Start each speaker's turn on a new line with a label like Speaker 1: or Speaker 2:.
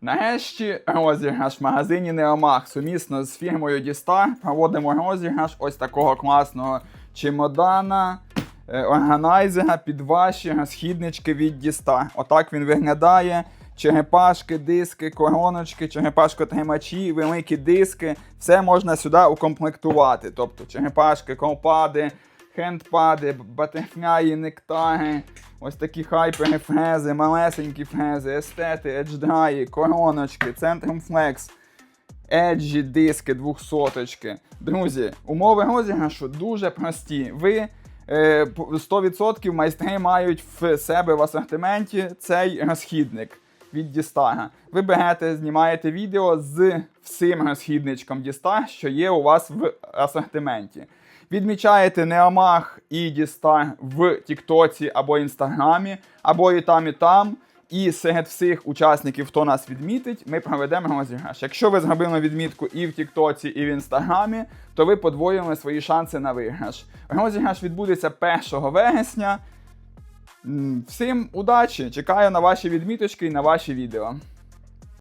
Speaker 1: Нарешті розіграш в магазині Неомах сумісно з фірмою Дістар проводимо розіграш ось такого класного чемодана, е, органайзера під ваші розхіднички від Дістар. Отак він виглядає. Черепашки, диски, короночки, черепашкотримачі, великі диски. Все можна сюди укомплектувати. Тобто черепашки, колпади, хендпади, батерфляї, нектари, ось такі хайпери, фрези, малесенькі фрези, естети, едждраї, короночки, центрум флекс, еджі, диски, двохсоточки. Друзі, умови розіграшу дуже прості. Ви е, 100% майстри мають в себе в асортименті цей розхідник від Дістара. Ви берете, знімаєте відео з всім розхідничком Дістар, що є у вас в асортименті. Відмічаєте Неомах і Дістар в Тіктоці або Інстаграмі, або і там, і там. І серед всіх учасників, хто нас відмітить, ми проведемо розіграш. Якщо ви зробили відмітку і в Тіктоці, і в Інстаграмі, то ви подвоїли свої шанси на виграш. Розіграш відбудеться 1 вересня. Всім удачі! Чекаю на ваші відміточки і на ваші відео.